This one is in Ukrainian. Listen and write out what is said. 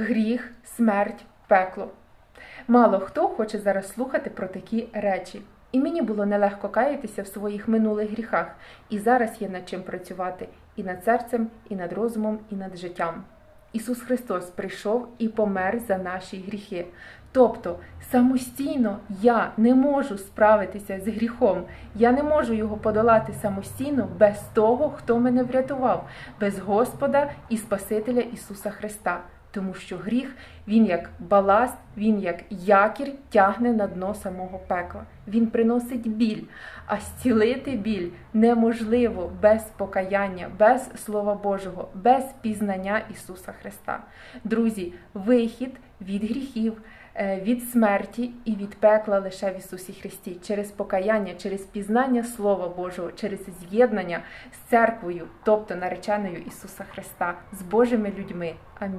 гріх, смерть, пекло. Мало хто хоче зараз слухати про такі речі. І мені було нелегко каятися в своїх минулих гріхах, і зараз є над чим працювати і над серцем, і над розумом, і над життям. Ісус Христос прийшов і помер за наші гріхи. Тобто самостійно я не можу справитися з гріхом, я не можу його подолати самостійно без того, хто мене врятував, без Господа і Спасителя Ісуса Христа. Тому що гріх він як баласт, він як якір тягне на дно самого пекла. Він приносить біль, а зцілити біль неможливо без покаяння, без Слова Божого, без пізнання Ісуса Христа. Друзі, вихід від гріхів, е, від смерті і від пекла лише в Ісусі Христі, через покаяння, через пізнання Слова Божого, через з'єднання з церквою, тобто нареченою Ісуса Христа, з Божими людьми. Амінь.